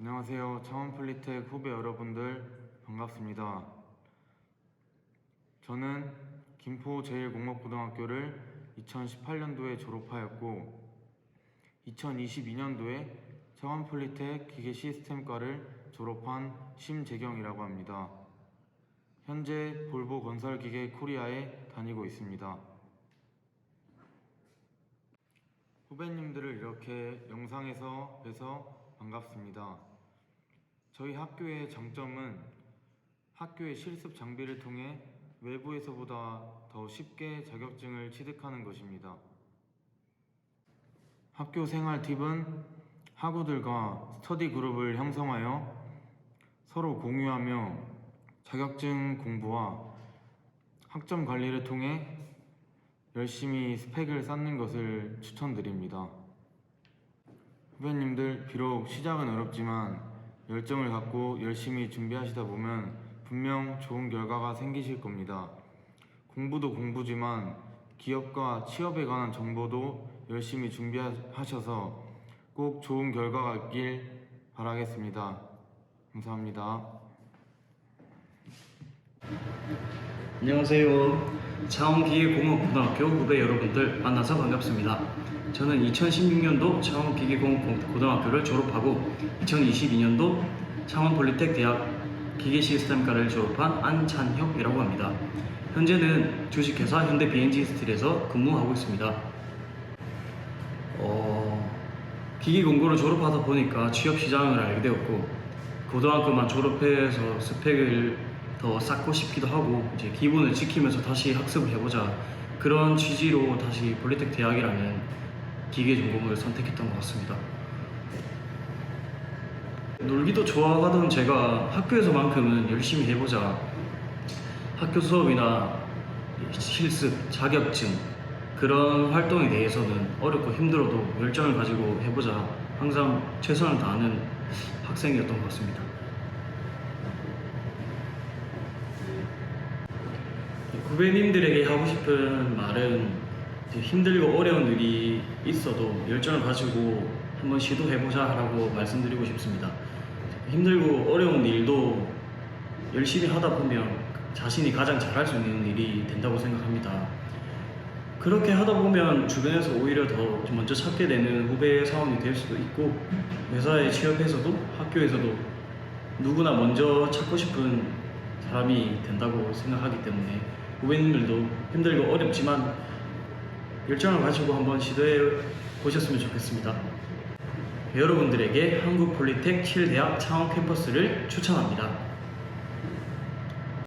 안녕하세요. 창원폴리텍 후배 여러분들 반갑습니다. 저는 김포 제1공업고등학교를 2018년도에 졸업하였고 2022년도에 창원폴리텍 기계시스템과를 졸업한 심재경이라고 합니다. 현재 볼보 건설기계 코리아에 다니고 있습니다. 후배님들을 이렇게 영상에서 뵈서 반갑습니다. 저희 학교의 장점은 학교의 실습 장비를 통해 외부에서보다 더 쉽게 자격증을 취득하는 것입니다. 학교 생활 팁은 학우들과 스터디 그룹을 형성하여 서로 공유하며 자격증 공부와 학점 관리를 통해 열심히 스펙을 쌓는 것을 추천드립니다. 후배님들 비록 시작은 어렵지만 열정을 갖고 열심히 준비하시다 보면 분명 좋은 결과가 생기실 겁니다. 공부도 공부지만 기업과 취업에 관한 정보도 열심히 준비하셔서 꼭 좋은 결과가 있길 바라겠습니다. 감사합니다. 안녕하세요. 창원기계공업고등학교 후배 여러분들 만나서 반갑습니다. 저는 2016년도 창원기계공업고등학교를 졸업하고 2022년도 창원폴리텍 대학 기계시스템과를 졸업한 안찬혁이라고 합니다. 현재는 주식회사 현대 BNG 스틸에서 근무하고 있습니다. 어, 기계공고를 졸업하다 보니까 취업 시장을 알게 되었고 고등학교만 졸업해서 스펙을 더 쌓고 싶기도 하고 이제 기본을 지키면서 다시 학습을 해보자 그런 취지로 다시 폴리텍 대학이라는 기계 전공을 선택했던 것 같습니다. 놀기도 좋아하던 제가 학교에서만큼은 열심히 해보자 학교 수업이나 실습, 자격증 그런 활동에 대해서는 어렵고 힘들어도 열정을 가지고 해보자 항상 최선을 다하는 학생이었던 것 같습니다. 후배님들에게 하고 싶은 말은 힘들고 어려운 일이 있어도 열정을 가지고 한번 시도해보자 라고 말씀드리고 싶습니다. 힘들고 어려운 일도 열심히 하다 보면 자신이 가장 잘할 수 있는 일이 된다고 생각합니다. 그렇게 하다 보면 주변에서 오히려 더 먼저 찾게 되는 후배 사원이 될 수도 있고 회사에 취업해서도 학교에서도 누구나 먼저 찾고 싶은 사람이 된다고 생각하기 때문에 후배님들도 힘들고 어렵지만 열정을 가지고 한번 시도해 보셨으면 좋겠습니다. 여러분들에게 한국폴리텍 7대학 창원 캠퍼스를 추천합니다.